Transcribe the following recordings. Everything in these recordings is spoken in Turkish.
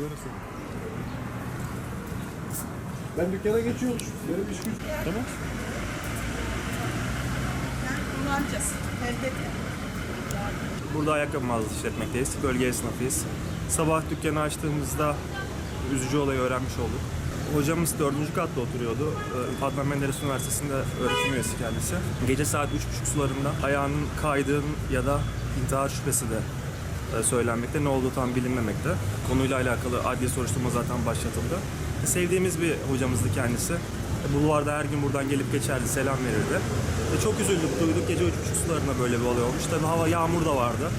Görürsün. Ben dükkana geçiyorum. Benim iş güç. Tamam. Kullanacağız. Elbette. Burada ayakkabı mağazası işletmekteyiz. Bölge esnafıyız. Sabah dükkanı açtığımızda üzücü olayı öğrenmiş olduk. Hocamız dördüncü katta oturuyordu. Ee, Adnan Menderes Üniversitesi'nde öğretim üyesi kendisi. Gece saat üç buçuk sularında ayağının kaydığın ya da intihar şüphesi de e, söylenmekte. Ne olduğu tam bilinmemekte. Konuyla alakalı adli soruşturma zaten başlatıldı. Sevdiğimiz bir hocamızdı kendisi. E, Bulvarda her gün buradan gelip geçerdi, selam verirdi. E, çok üzüldük, duyduk gece üç buçuk sularında böyle bir olay olmuş. Tabii hava yağmur da vardı.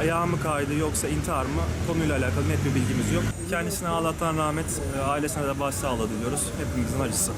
Ayağı mı kaydı yoksa intihar mı? Konuyla alakalı net bir bilgimiz yok. Kendisine Allah'tan rahmet, e, ailesine de başsağlığı diliyoruz. Hepimizin acısı.